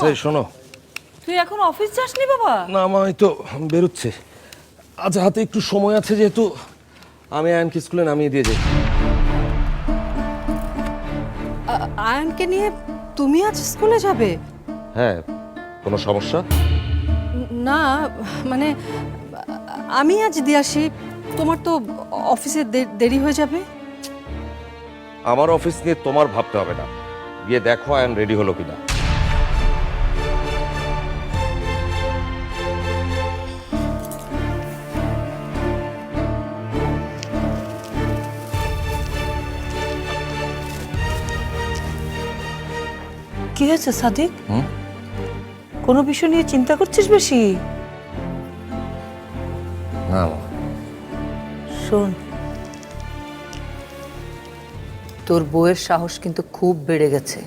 সেই শোনো। তুই এখন অফিস যাসনি বাবা? না আমার এই তো বেরোচ্ছে। আজ হাতে একটু সময় আছে যেহেতু আমি আয়নকে স্কুলে নামিয়ে দিয়ে যাই। আয়ানকে নিয়ে তুমি আজ স্কুলে যাবে? হ্যাঁ কোনো সমস্যা? না মানে আমি আজ দিয়ে আসি। তোমার তো অফিসে দেরি হয়ে যাবে। আমার অফিস নিয়ে তোমার ভাবতে হবে না। গিয়ে দেখো আয়ন রেডি হলো কিনা। কি হয়েছে সাদিক? কোনো বিষয় নিয়ে চিন্তা করছিস বেশি? না শোন। তোর বউয়ের সাহস কিন্তু খুব বেড়ে গেছে।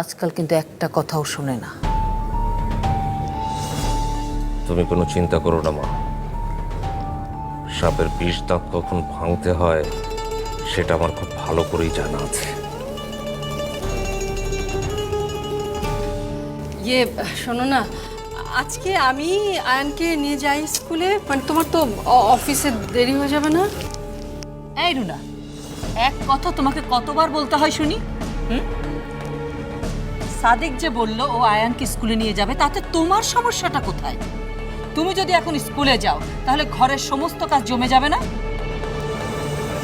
আজকাল কিন্তু একটা কথাও শোনে না। তুমি কোনো চিন্তা করো না মা। সাপের বিষ দাঁত কখন ভাঙতে হয় সেটা আমার খুব ভালো করেই জানা আছে। ইয়ে শোনো না আজকে আমি আয়ানকে নিয়ে যাই স্কুলে মানে তোমার তো অ- অফিসে দেরি হয়ে যাবে না? এই রুনা এক কথা তোমাকে কতবার বলতে হয় শুনি? হুম? সাদিক যে বলল ও আয়ানকে স্কুলে নিয়ে যাবে তাতে তোমার সমস্যাটা কোথায়? তুমি যদি এখন স্কুলে যাও তাহলে ঘরের সমস্ত কাজ জমে যাবে না?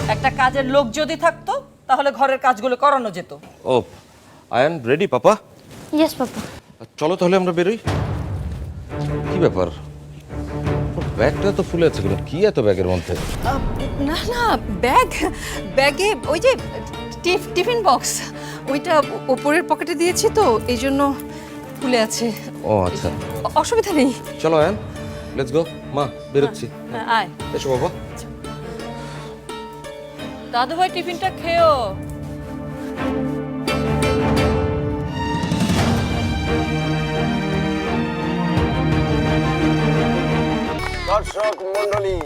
একটা কাজের লোক যদি থাকতো তাহলে ঘরের কাজগুলো করানো যেত। ও Ayan ready papa? Yes papa. চলো তাহলে আমরা বেরোই। কি ব্যাপার? ব্যাগটা তো ফুলে আছে কি এত ব্যাগের মধ্যে? না না ব্যাগ ব্যাগে ওই যে টিফ- টিফিন বক্স ওইটা ওপরের পকেটে দিয়েছি তো এই জন্য ফুলে আছে। ও আচ্ছা। অসুবিধা নেই। চলো আয়ন লেটস গো মা বেরোচ্ছি। আয়। এসো বাবা। দাদু ভাই টিফিনটা খেও দর্শক মন্ডলী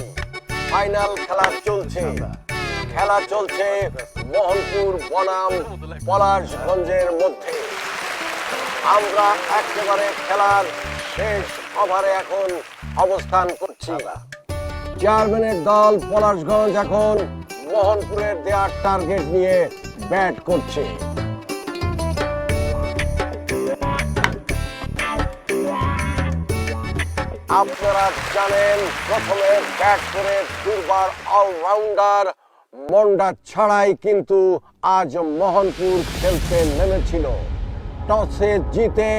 ফাইনাল খেলা চলছে। খেলা চলছে মোহনপুর বনাম পলাশগঞ্জের মধ্যে। আমরা একেবারে খেলার শেষ ওভারে এখন অবস্থান করছি। চেয়ারম্যানের দল পলাশগঞ্জ এখন মোহনপুরের দেওয়ার টার্গেট নিয়ে ব্যাট করছে। আপনারা জানেন, প্রথমে ব্যাট করে দুর্বার অলরাউন্ডার, মন্ডা ছাড়াই কিন্তু আজ মোহনপুর খেলতে নেমেছিল। টসে জিতে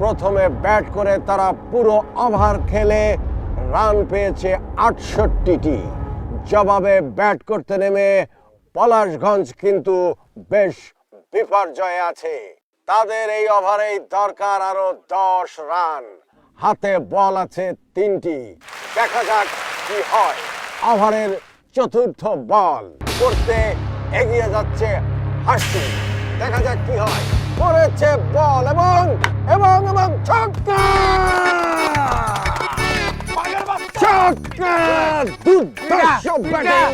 প্রথমে ব্যাট করে তারা পুরো ওভার খেলে রান পেয়েছে আটষট্টিটি। জবাবে ব্যাট করতে নেমে পলাশগঞ্জ কিন্তু বেশ বিপর্যয়ে আছে। তাদের এই ওভারেই দরকার আরও দশ রান। হাতে বল আছে তিনটি। দেখা যাক কি হয়। ওভারের চতুর্থ বল। করতে এগিয়ে যাচ্ছে হাসি। দেখা যাক কি হয়। করেছে বল এবং এবং এবং ছক্কা! ছক্কা! দুর্ধর্ষ ব্যাটিং।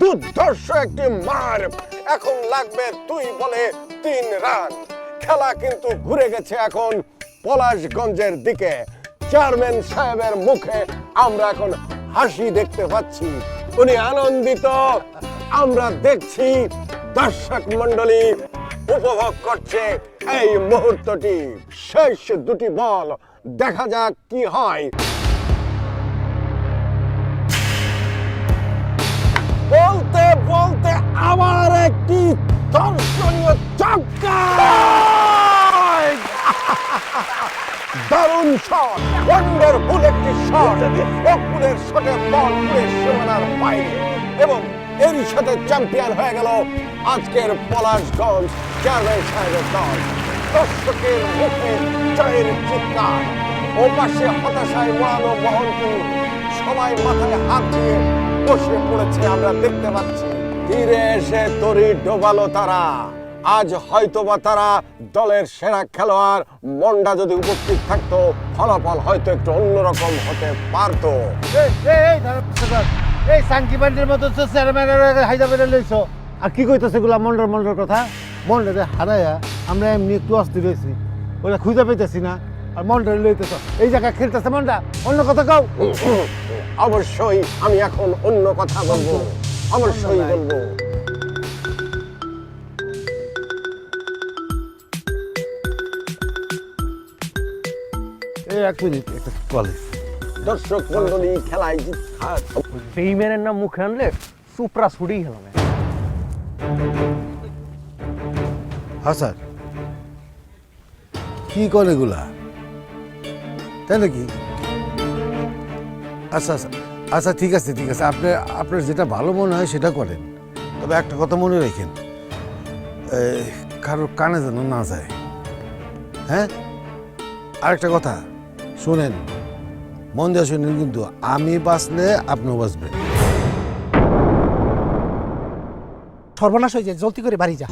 দুর্ধর্ষ একটি মার। এখন লাগবে দুই বলে তিন রান। খেলা কিন্তু ঘুরে গেছে এখন পলাশগঞ্জের দিকে। চেয়ারম্যান সাহেবের মুখে আমরা এখন হাসি দেখতে পাচ্ছি। উনি আনন্দিত। আমরা দেখছি দর্শক মন্ডলী উপভোগ করছে এই মুহূর্তটি। শেষ দুটি বল। দেখা যাক কি হয়। দারুণ শট ওয়ান্ডারফুল একটি শট। অকুলের শটে বল পুরে সীমানার বাইরে। এবং এরই সাথে চ্যাম্পিয়ন হয়ে গেল আজকের পলাশগঞ্জ চেয়ারম্যান সাহেবের দল। দর্শকের মুখে জয়ের চিৎকার। ও পাশে হতাশায় মোড়ানো বহনপুর সবাই মাথায় হাত দিয়ে বসে পড়েছে, আমরা দেখতে পাচ্ছি। তীরে এসে তরি ডোবালো তারা। আজ হয়তোবা তারা দলের সেরা খেলোয়াড় মন্ডা যদি উপস্থিত থাকতো ফলাফল হয়তো একটু অন্যরকম হতে পারতো। এই সানকি বান্ডির মতো হাইদা লইছো। আর কি কইতেছে গুলা মন্ডল মন্ডল কথা? মন্ডলে হারাইয়া আমরা এমনি একটু অস্থির হয়েছি। ওরা খুঁজে পেতেছি না আর মনটা লইতেছ। এই জায়গায় খেলতেছে মনটা অন্য কথা কাও। অবশ্যই আমি এখন অন্য কথা বলব। অবশ্যই বলব। এক মিনিট একটা কলেজ দর্শক মন্ডলী খেলায় জিত বেইম্যানের নাম মুখে আনলে সুপ্রা ছুড়েই গেলাম হ্যাঁ স্যার। কি করে এগুলা? তাই নাকি? আচ্ছা আচ্ছা আচ্ছা ঠিক আছে ঠিক আছে। আপনি আপনার যেটা ভালো মনে হয় সেটা করেন। তবে একটা কথা মনে রাখেন। কারোর কানে যেন না যায়। হ্যাঁ? আরেকটা কথা। শোনেন, মন দিয়ে শোনেন কিন্তু আমি বাঁচলে আপনিও বাঁচবেন। সর্বনাশ হয়ে যায়, জলদি করে বাড়ি যা।